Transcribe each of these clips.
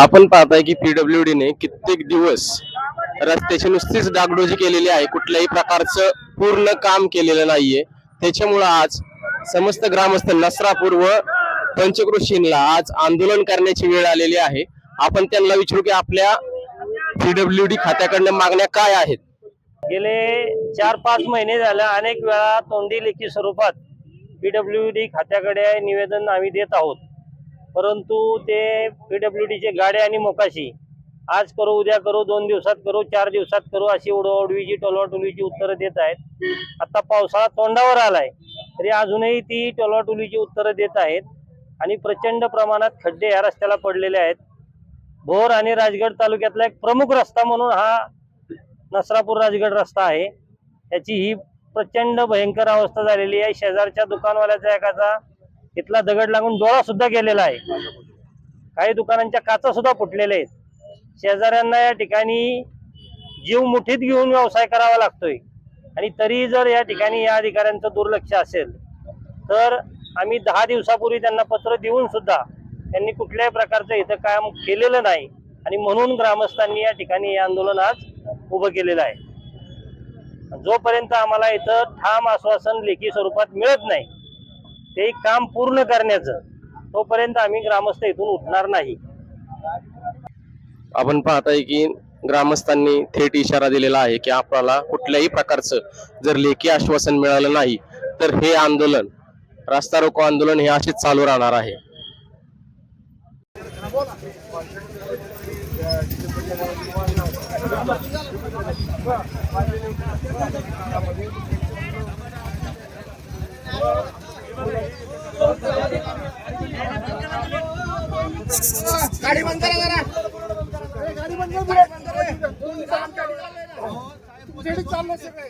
आपण पाहताय की पीडब्ल्यू डीने कित्येक दिवस रस्त्याची नुसतीच डागडोजी केलेली आहे. कुठल्याही प्रकारचं पूर्ण काम केलेलं नाहीये. त्याच्यामुळं आज समस्त ग्रामस्थ नसरापूर व पंचकृषींना आज आंदोलन करण्याची वेळ आलेली आहे. आपण त्यांना विचारू की आपल्या पीडब्ल्यू डी खात्याकडनं मागण्या काय आहेत? गेले चार पाच महिने झाले अनेक वेळा तोंडी लेखी स्वरूपात पीडब्ल्यू डी खात्याकडे निवेदन आम्ही देत आहोत. परंतु ते पीडब्ल्यू डीचे गाड्या आणि मोकाशी. आज करू उद्या करू दोन दिवसात करू चार दिवसात करू अशी उडवाउडवीची टोलवाटुलीची उत्तरं देत आहेत. आता पावसाळा तोंडावर आलाय तरी अजूनही ती टोलवाटोलीची उत्तरं देत आहेत. आणि प्रचंड प्रमाणात खड्डे या रस्त्याला पडलेले आहेत. भोर आणि राजगड तालुक्यातला एक प्रमुख रस्ता म्हणून हा नसरापूर राजगड रस्ता आहे. त्याची ही प्रचंड भयंकर अवस्था झालेली आहे. शेजारच्या दुकानवाल्याचा एकाचा इथला दगड लागून डोळा सुद्धा गेलेला आहे. काही दुकानांच्या काचा सुद्धा फुटलेल्या आहेत. शेजाऱ्यांना या ठिकाणी जीव मुठीत घेऊन व्यवसाय करावा लागतोय. आणि तरी जर या ठिकाणी या अधिकाऱ्यांचं दुर्लक्ष असेल तर आम्ही दहा दिवसापूर्वी त्यांना पत्र देऊन सुद्धा त्यांनी कुठल्याही प्रकारचं इथं काम केलेलं नाही. आणि म्हणून ग्रामस्थांनी या ठिकाणी हे आंदोलन आज उभं केलेलं आहे. जोपर्यंत आम्हाला इथं ठाम आश्वासन लेखी स्वरूपात मिळत नाही ते काम पूर्ण करण्याचं तोपर्यंत आम्ही ग्रामस्थ इथून उठणार नाही. आपण पाहताय की ग्रामस्थांनी थेट इशारा दिलेला आहे की आपल्याला कुठल्याही प्रकारचं जर लेखी आश्वासन मिळालं नाही तर हे आंदोलन रास्ता रोको आंदोलन हे असेच चालू राहणार आहे. गाडी बंद करा जरा गाडी बंद कर चाललं सगळे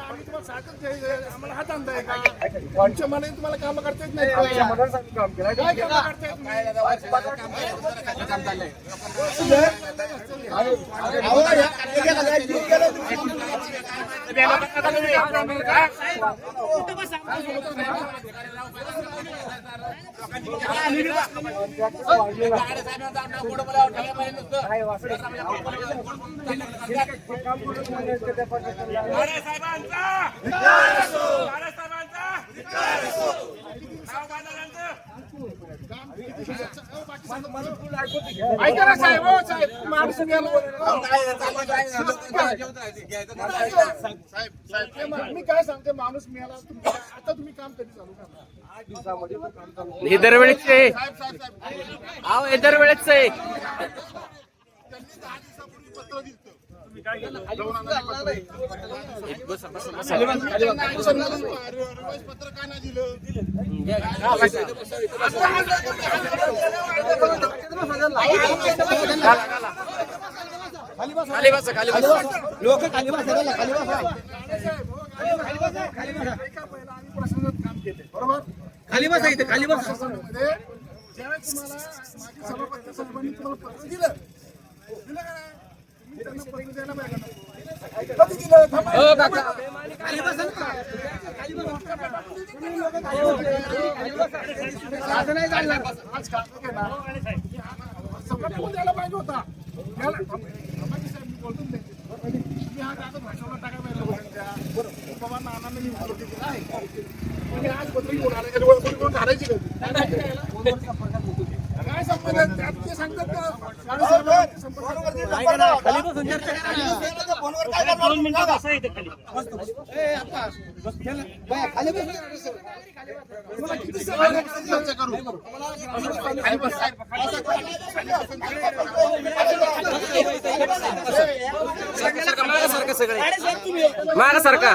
आम्ही तुम्हाला आम्हाला हात आणताय का तुमच्या मनाने तुम्हाला काम करता येत नाही साहेबांचा काम करता येत नाही ऐका ना साहेब हो साहेब माणूस गेला. मा- काय सांगते माणूस मिळाला आता तुम्ही काम कधी चालू करणार? हे दरवेळेच आहे दरवेळेच आहे त्यांनी दहा दिवसापूर्वी पत्र दिलं. तुम्ही काय केलं जाऊन खाली बसा खाली बसा काम केले बरोबर खाली बसा इथे खाली बसा ज्यावेळेस तुम्हाला माजी सभापती साहेबांनी तुम्हाला पत्र दिलं दिलं का द्यायला पाहिजे द्यायला पाहिजे होता बोलतो टाकायला पाहिजे बाबा मी आज पत्र घेऊन आले कोण काय संबंध? त्यात ते सांगतात मागा सरका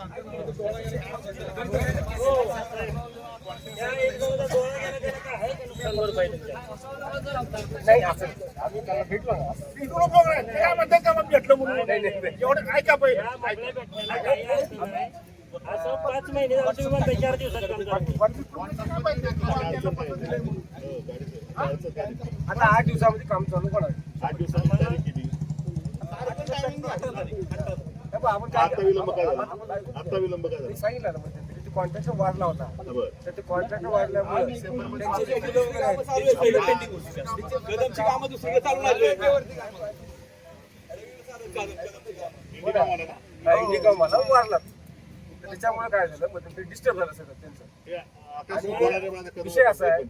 काय म्हणतात का मग भेटलं म्हणून एवढं का पाहिजे असं पाच महिने चार दिवसात आता आठ दिवसामध्ये काम चालू करायचं आठ दिवसात आता विलंब काय झाला? आता विलंब काय मी सांगितलं ना म्हणजे त्याची कॉन्ट्रॅक्ट वाढला होता. तर ते कॉन्ट्रॅक्ट वाढल्यामुळे इंडिका मला वाढला. त्याच्यामुळे काय झालं? मग ते डिस्टर्ब झालं सगळं त्यांचं. विषय असा आहे.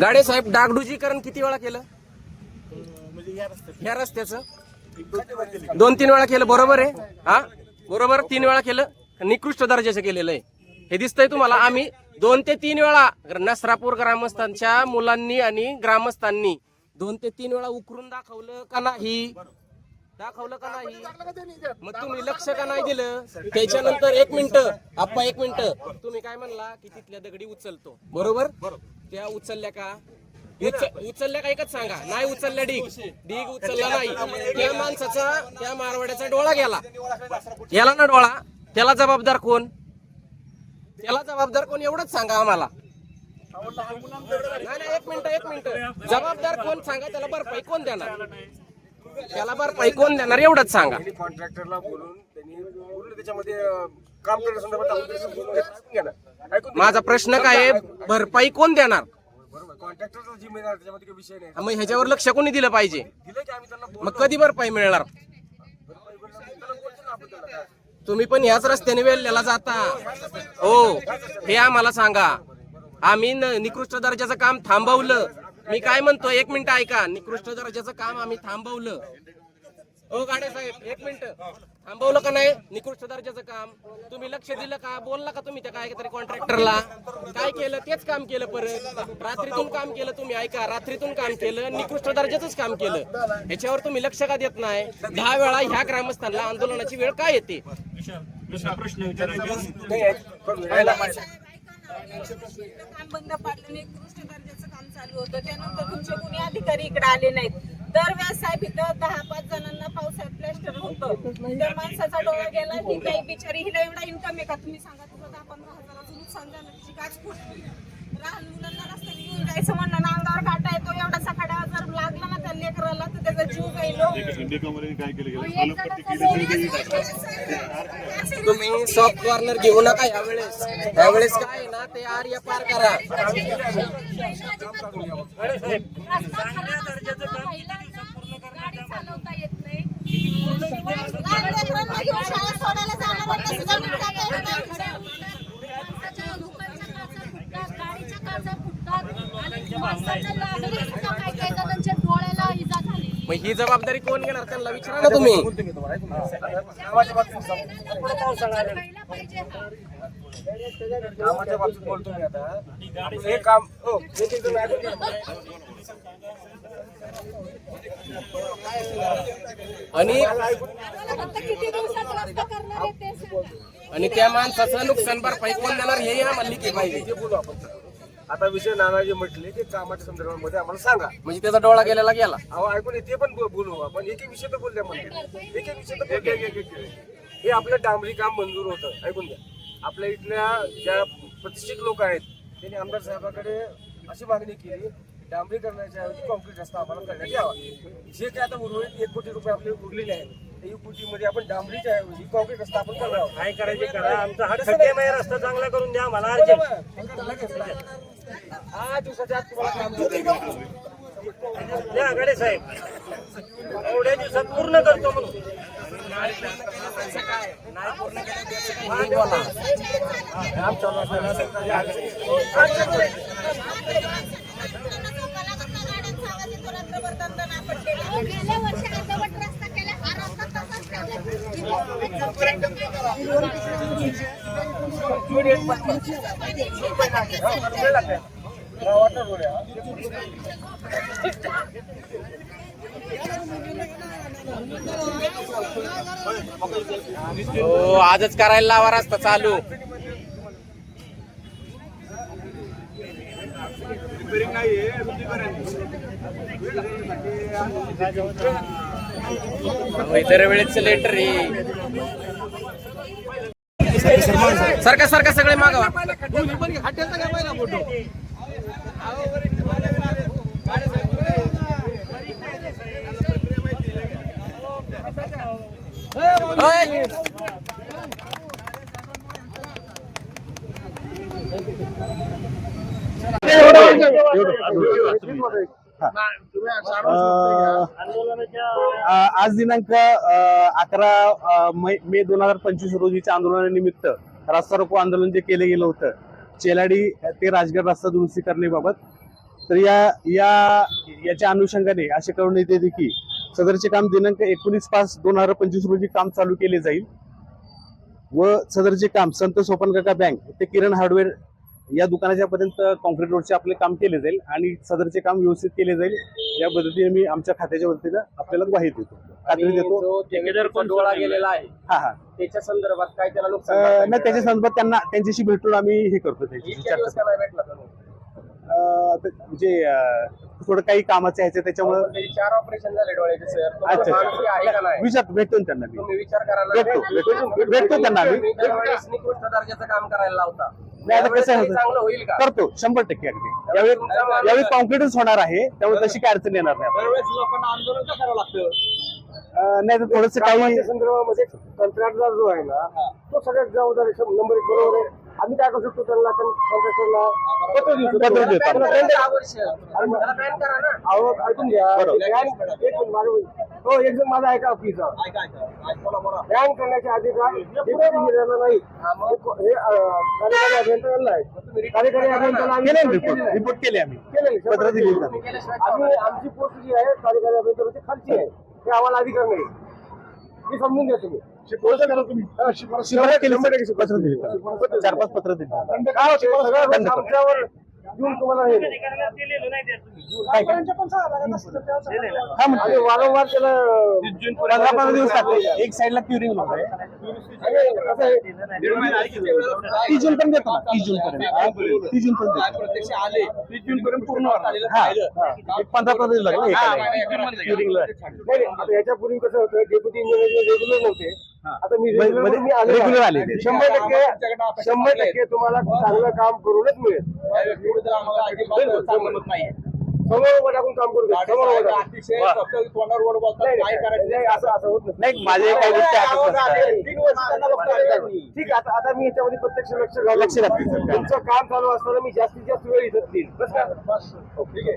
गाडे साहेब डागडुजीकरण किती वेळा केलं? ह्या रस्त्याचं. दोन तीन वेळा केलं. बरोबर आहे. हा? बरोबर तीन वेळा केलं. निकृष्ट दर्जाचं केलेलं आहे. हे दिसतंय तुम्हाला आम्ही दोन ते तीन वेळा नसरापूर ग्रामस्थांच्या मुलांनी आणि ग्रामस्थांनी दोन ते तीन वेळा उकरून दाखवलं का नाही? दाखवलं का नाही? मग तुम्ही लक्ष का नाही दिलं? त्याच्यानंतर एक मिनिट आप्पा एक मिनिट. तुम्ही काय म्हणला की तिथल्या दगडी उचलतो. बरोबर. त्या उचलल्या का? उचलल्या का एकच सांगा. नाही उचलल्या ढीग. ढीग उचलला नाही. त्या माणसाचा त्या मारवाड्याचा डोळा गेला. गेला ना डोळा? त्याला जबाबदार कोण? त्याला जबाबदार कोण? एवढंच सांगा आम्हाला. नाही नाही एक मिनिट एक मिनिट. जबाबदार कोण सांगा? त्याला भरपाई कोण देणार? त्याला भरपाई कोण देणार? एवढंच सांगा. कॉन्ट्रॅक्टरला बोलून त्यांनी त्याच्यामध्ये काम करण्यासंदर्भात. माझा प्रश्न काय आहे? भरपाई कोण देणार? कॉन्ट्रॅक्टरचा जिम्मेदार त्याच्यामध्ये काही विषय नाही. मग ह्याच्यावर लक्ष कोणी दिलं पाहिजे? दिलं की आम्ही त्यांना. मग कधी भरपाई मिळणार? भरपाई बोललो. त्याला बोलतो ना आपण त्याला काय. तुम्ही पण ह्याच रस्त्याने वेळलेला जाता. हो हे आम्हाला सांगा. आम्ही न- निकृष्ट दर्जाचं काम थांबवलं. मी काय म्हणतो? एक मिनिट ऐका. निकृष्ट दर्जाचं काम आम्ही थांबवलं. हो गाडे साहेब एक मिनिट. थांबवलं का नाही? निकृष्ट दर्जाचं काम. तुम्ही लक्ष दिलं का? बोलला का तुम्ही त्या काय तरी कॉन्ट्रॅक्टरला काय केलं? तेच काम केलं परत. रात्रीतून काम केलं तुम्ही ऐका. रात्रीतून काम केलं निकृष्ट दर्जाचंच काम केलं. ह्याच्यावर तुम्ही लक्ष का देत नाही? दहा वेळा ह्या ग्रामस्थांना आंदोलनाची वेळ काय येते. काम बंद पाडलं नाही उत्कृष्ट दर्जाचं काम चालू होतं. त्यानंतर तुमचे कोणी अधिकारी इकडे आले नाहीत. दरवेळेस साहेब इथं दहा पाच जणांना पावसाळ्यात प्लॅस्टर होतं. त्या माणसाचा डोळा गेला ही काही बिचारी हिला एवढा इन्कम आहे का? तुम्ही सांगा तुझं दहा पंधरा हजाराचं नुकसान झालं तिची काच फुटली. लहान मुलांना रस्त्याने घेऊन जायचं म्हणलं ना अंगावर काटा येतो एवढा सकाळी जर लागला ना त्या लेकराला तर त्याचा जीव हो. इंडिकामध्ये काय केलं गेलं? केली तुम्ही सॉफ्ट कॉर्नर घेऊ नका यावेळेस. यावेळेस काय आहे ना ते आर्य पार करा गाडी चालवता येत नाही लहान लेकरांना घेऊन शाळेत सोडायला जाणं म्हणजे सुद्धा नीट काय येत नाही. मग ही जबाबदारी कोण घेणार? त्यांना विचारा ना तुम्ही. कामाच्या बाबतीत बोलतो मी आता. हे काम हो आणि किती दिवसात रस्ता करणार आहे ते सांगा. आणि त्या माणसाचं नुकसान भरपाई कोण देणार हे आम्हाला लिखी पाहिजे. बोलू आपण आता विषय नाना जे म्हटले ते कामाच्या संदर्भामध्ये आम्हाला सांगा. म्हणजे त्याचा डोळा गेलेला गेला. अहो ऐकून ये, ते पण बोलू आपण. एक एक विषय तर बोलले म्हणते. एक एक विषय तर बोलले एक- एक- एक- एक. हे आपलं डांबरी काम मंजूर होतं. ऐकून घ्या. आपल्या इथल्या ज्या प्रतिष्ठित लोक आहेत त्यांनी आमदार साहेबाकडे अशी मागणी केली डांबरी करण्याच्या ऐवजी कॉन्क्रीट रस्ता आम्हाला करण्यात यावा. जे काय आता उर्वरित एक कोटी रुपये आपले उरलेले आहेत ते एक कोटीमध्ये आपण डांबरीच्या ऐवजी कॉन्क्रीट रस्ता आपण करणार आहोत. काय करायचे करा आमचा हा खड्डेमय रस्ता चांगला करून द्या मला. आठ दिवसाच्या आत तुम्हाला काम गडे साहेब. एवढ्या दिवसात पूर्ण करतो म्हणून काम चालू असताना सरकारी आदेश- गेल्या वर्षी अर्धवट रस्ता केला हा रस्ता तसाच वेळ लागते. गावातला रोड आहे हो आजच करायला लावा रस्ता चालू. नाही इतर वेळेच लेटर सारखा सारखा सगळे मागवा होय. आज दिनांक अकरा मे दोन हजार पंचवीस रोजीच्या आंदोलनानिमित्त रस्ता रोको आंदोलन जे केलं गेलं होतं चेलाडी ते राजगड रस्ता दुरुस्ती करण्याबाबत तर या या याच्या अनुषंगाने असे कळून येते की सदरचे काम दिनांक एकोणीस पाच दोन हजार पंचवीस रोजी काम चालू केले जाईल. व सदरचे काम संत सोपन काका बँक ते किरण हार्डवेअर या दुकानाच्या पर्यंत कॉन्क्रीट रोडचे आपले काम केले जाईल आणि सदरचे काम व्यवस्थित केले जाईल. या पद्धतीने मी आमच्या खात्याच्या वतीनं आपल्याला ग्वाही देतो. खात्री देतो. जो ठेकेदार गेलेला आहे. हा हा. त्याच्या संदर्भात काय त्याला नुकसान नाही त्याच्या संदर्भात त्यांना त्यांच्याशी भेटून आम्ही हे करतो म्हणजे अं, थोडं काही कामाचं ह्याचं त्याच्यामुळे त्याचे चार ऑपरेशन झाले डोळ्याचे सर. विचार भेटतो ना त्यांना मी. विचार करा ना. भेटतो, भेटतो. त्यांना निकृष्ट दर्जाचं काम करायला लावता. नाही, आता कसं चांगलं होईल का? करतो शंभर टक्के अगदी. यावेळी यावेळी कॉन्फिडन्स होणार आहे त्यामुळे तशी काय अडचण येणार नाही दरवेळेस लोकांना आंदोलन का करावं लागतं? अं, नाही तर थोडस काही संदर्भामध्ये कंत्राटदार जो आहे ना तो सगळ्यात जबाबदारी नंबर एक बरोबर आहे. आम्ही काय करू शकतो त्यांना? कॉन्ट्रॅक्टरला पत्र देऊ शकतो. पत्र देतो. त्यांना त्याला tender- आवश्यक. त्याला ban करा ना. अहो, ऐकून घ्या. बरोबर. एक मिनिट माझं- हो एक जण माझा ऐका ऑफिसचा बॅन करण्याचे अधिकार नाही? हे अं, कार्यकारी अभियंत्याला आहे. कार्यकारी आम्ही केले केलेलं रिपोर्ट आहे. रिपोर्ट केले आम्ही. केलेलं आहे. पत्र दिली आम्ही. आमची पोस्ट जी आहे कार्यकारी अभियंत्याची खालची आहे. ते आम्हाला अधिकार नाही. हे समजून घ्या तुम्ही. हा, शिफारस- शिफारस केली शंभर टक्के पत्र दिली. चार पाच पत्र दिली. काय होते? सगळ्या गोष्टी आमच्यावर येऊन तुम्हाला हे. काय काय? हा आणि म्हणजे वारंवार त्याला पंधरा पंधरा दिवस एक साईडला क्युरिंग होत आहे. आणि कसं आहे, तीस जून पर्यंत देतो ना. तीस जून पर्यंत. तीस जून पर्यंत तीस जून पर्यंत पूर्ण. हा हा. एक पंधरा पंधरा दिवस लागले. क्युरिंगला नाही नाही, आता याच्यापूर्वी कसं होतं? डेप्युटी इंजिनियर रेग्युलर नव्हते. आता मी मध्ये- regular म्हणून मी आलो. शंभर टक्के शंभर टक्के तुम्हाला चांगलं काम करूनच मिळेल. समोर उभं टाकून काम करू द्या. समोर उभं टाकून. नाही, असं असं होत नाही. नाही माझे काही गोष्टी आठवत नसतात. ठीक आहे आता आता मी याच्यामध्ये प्रत्यक्ष लक्ष लक्ष सर. तुमचं काम चालू असताना मी जास्तीत जास्त वेळ इथं देईन बस का? हो, ठीक आहे.